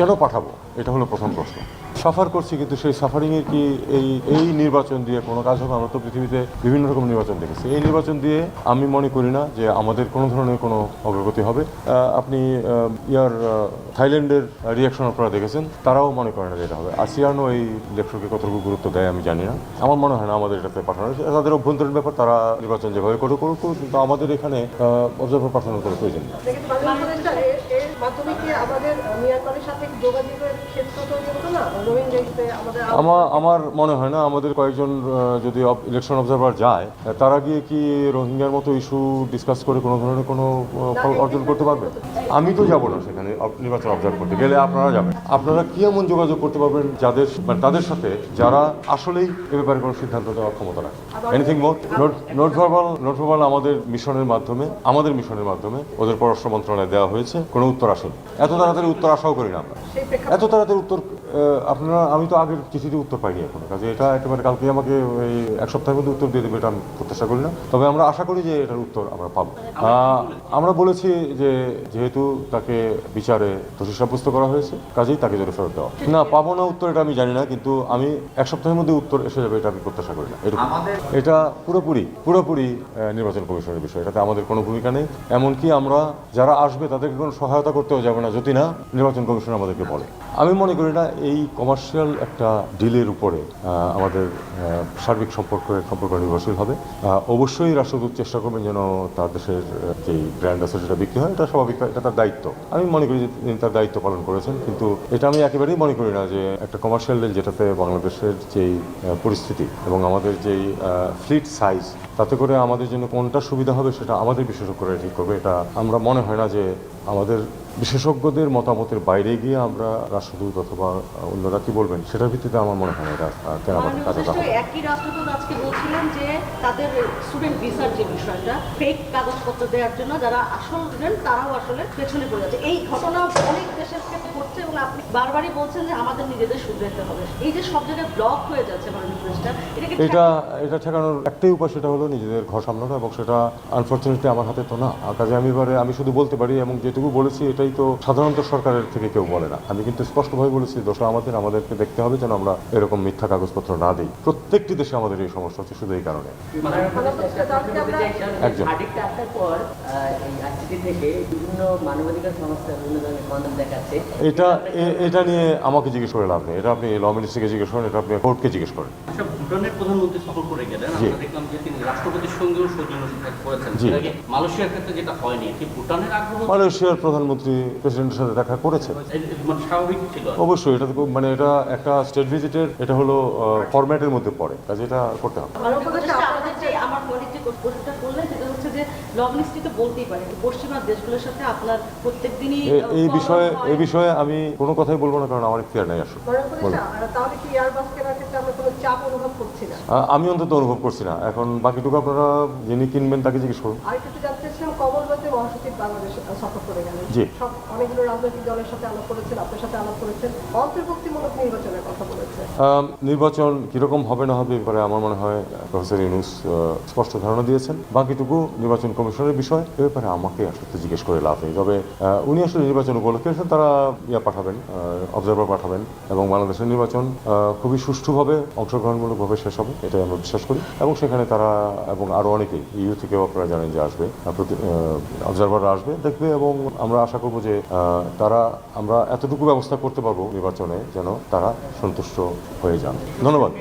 কেন পাঠাবো? এটা হলো প্রথম প্রশ্ন। সাফার করছি কিন্তু সেই সাফারিংয়ের কি এই এই নির্বাচন দিয়ে কোনো কাজ হবে? আমরা তো পৃথিবীতে বিভিন্ন রকম নির্বাচন দেখেছি। এই নির্বাচন দিয়ে আমি মনে করি না যে আমাদের কোনো ধরনের কোনো অগ্রগতি হবে। আপনি ইয়ার থাইল্যান্ডের রিয়াকশন আপনারা দেখেছেন। তারাও মনে করে না যে এটা হবে। আসিয়ানও এই ইলেকশনকে কতটুকু গুরুত্ব দেয় আমি জানি না। আমার মনে হয় না আমাদের এটাতে পাঠানো। তাদের অভ্যন্তরীণ ব্যাপার তারা নির্বাচন যেভাবে করে করুক, কিন্তু আমাদের এখানে অবজার্ভার পাঠানোর কোনো প্রয়োজন নেই। আমার আমার মনে হয় না আমাদের কয়েকজন যদি ইলেকশন অবজারভার যায় তারা গিয়ে কি রোহিঙ্গার মতো ইস্যু ডিসকাস করে কোনো ধরনের কোনো ফল অর্জন করতে পারবে? আমি তো যাব না সেখানে নির্বাচন অবজার্ভ করতে। গেলে আপনারা যাবেন। আপনারা কি এমন যোগাযোগ করতে পারবেন যাদের মানে তাদের সাথে যারা আসলেই এ ব্যাপারে কোনো সিদ্ধান্ত দেওয়ার ক্ষমতা রাখে? Anything more note verbal note verbal আমাদের মিশনের মাধ্যমে আমাদের মিশনের মাধ্যমে ওদের পররাষ্ট্র মন্ত্রণালয়ে দেওয়া হয়েছে কোনো উত্তর আসেনি। এত তাড়াতাড়ি উত্তর আশাও করি না আমরা। এত তাড়াতাড়ি উত্তর আপনারা আমি তো আগের চিঠিতে উত্তর পাইনি এখনও। কাজে এটা একেবারে কালকে আমাকে এই এক সপ্তাহের মধ্যে উত্তর দিয়ে দেবে এটা আমি প্রত্যাশা করি না। তবে আমরা আশা করি যে এটার উত্তর আমরা পাবো। আমরা বলেছি? যে যেহেতু তাকে বিচারে দোষী সাব্যস্ত করা হয়েছে কাজেই তাকে জেলে ফেরত দেওয়া। না পাবো না উত্তর এটা আমি জানি না কিন্তু আমি এক সপ্তাহের মধ্যে উত্তর এসে যাবে এটা আমি প্রত্যাশা করি না। এটুকু। এটা পুরোপুরি পুরোপুরি নির্বাচন কমিশনের বিষয়। এটাতে আমাদের কোনো ভূমিকা নেই। এমনকি আমরা যারা আসবে তাদেরকে কোনো সহায়তা করতেও যাবে না যদি না নির্বাচন কমিশন আমাদেরকে বলে। আমি মনে করি না এই কমার্শিয়াল একটা ডিলের উপরে আমাদের সার্বিক সম্পর্কের সম্পর্ক নির্ভরশীল হবে। অবশ্যই রাষ্ট্রদূত চেষ্টা করবেন যেন তার দেশের যেই ব্র্যান্ড আছে সেটা বিক্রি হয়, এটা স্বাভাবিক এটা তার দায়িত্ব। আমি মনে করি যে তিনি তার দায়িত্ব পালন করেছেন, কিন্তু এটা আমি একেবারেই মনে করি না যে একটা কমার্শিয়াল ডিল যেটাতে বাংলাদেশের যেই পরিস্থিতি এবং আমাদের যেই ফ্লিট সাইজ তাতে করে আমাদের জন্য কোনটা সুবিধা হবে সেটা আমাদের বিশেষজ্ঞরা ঠিক করবে, এটা আমরা মনে হয় না যে আমাদের বিশেষজ্ঞদের মতামতের বাইরে গিয়ে আমরা রাষ্ট্রদূত অথবা অন্যরা কি বলবেন? সেটার ভিত্তিতে আমার মনে হয় এটা কেনাকাটা একই রাষ্ট্রদূত আজকে বলছিলেন যে তাদের স্টুডেন্ট ভিসার যে বিষয়টা ফেক কাগজপত্র দেওয়ার জন্য যারা আসল স্টুডেন্ট তারাও আসলে পেছনে পড়ে যাচ্ছে। এই ঘটনা অনেক দেশের ক্ষেত্রে ঘটছে এবং আপনি বারবারই বলছেন যে আমাদের নিজেদের শুধরাতে হবে। এই যে সব জায়গায় ব্লক হয়ে যাচ্ছে এটাকে এটা এটা ঠেকানোর একটাই উপায় সেটা হলো নিজেদের ঘর সামলানো এবং সেটা আনফর্চুনেটলি আমার হাতে তো না। কাজে আমি এবারে, আমি শুধু বলতে পারি এবং যেটুকু বলেছি এটাই তো সাধারণত সরকারের থেকে কেউ বলে না। আমি কিন্তু স্পষ্টভাবে বলেছি, দোষটা আমাদের, আমাদেরকে দেখতে হবে যেন আমরা এরকম মিথ্যা কাগজপত্র না দিই। প্রত্যেকটি দেশে আমাদের এই সমস্যা হচ্ছে শুধু এই কারণে। একজন। এটা এটা নিয়ে আমাকে জিজ্ঞেস করে লাভ নেই। এটা আপনি ল মিনিস্ট্রিকে জিজ্ঞেস করেন, এটা আপনি কোর্টকে জিজ্ঞেস করেন। প্রধানমন্ত্রী সফর করে গেলেন আমরা দেখলাম যে তিনি রাষ্ট্রপতির সঙ্গেও সৌজন্য সাক্ষাৎ করেছেন। মালয়েশিয়ার ক্ষেত্রে যেটা হয়নি কি ভুটানের আগ্রহ মালয়েশিয়ার প্রধানমন্ত্রী প্রেসিডেন্টের সাথে দেখা করেছে। মানে স্বাভাবিক ছিল। অবশ্যই এটা তো খুব- মানে এটা একটা স্টেট ভিজিটের এটা হলো ফরম্যাটের মধ্যে পড়ে কাজে এটা করতে হবে। আমাদের যে প্রশ্নটা করলেন সেটা হচ্ছে যে লগ লিস্টে তো বলতেই পারে পশ্চিমা দেশগুলোর সাথে আপনার প্রত্যেক দিনই এই বিষয়ে এই বিষয়ে আমি কোনো কথাই বলব না কারণ আমার ইতিহার নাই আসলে তাহলে কি এয়ারবাস কেনার ক্ষেত্রে আমরা কোনো চাপ অনুভব করছি না? আমি অন্তত অনুভব করছি না। এখন বাকিটুকু আপনারা যিনি কিনবেন তাকে জিজ্ঞেস করুন। আর একটু জানতে চাচ্ছিলাম কমলগঞ্জে মহাসচিব বাংলাদেশ সফর করে গেলেন। সব অনেকগুলো রাজনৈতিক দলের সাথে আলাপ করেছেন আপনার সাথে আলাপ করেছেন অন্তর্ভুক্তিমূলক নির্বাচনের কথা বলেছেন নির্বাচন কীরকম হবে না হবে এ ব্যাপারে আমার মনে হয় প্রফেসর ইউনুস স্পষ্ট ধারণা দিয়েছেন। বাকিটুকু নির্বাচন কমিশনের বিষয় এ ব্যাপারে আমাকে আসলে জিজ্ঞেস করে লাভ নেই। তবে উনি আসলে নির্বাচন উপলক্ষে তারা ইয়া পাঠাবেন অবজারভার পাঠাবেন এবং বাংলাদেশের নির্বাচন খুবই সুষ্ঠুভাবে অংশগ্রহণমূলকভাবে শেষ হবে এটাই আমরা বিশ্বাস করি। এবং সেখানে তারা এবং আরও অনেকেই ইউ থেকেও আপনারা জানেন যে আসবে অবজারভাররা আসবে দেখবে এবং আমরা আশা করব যে তারা, আমরা এতটুকু ব্যবস্থা করতে পারব নির্বাচনে যেন তারা সন্তুষ্ট হয়ে যান। ধন্যবাদ।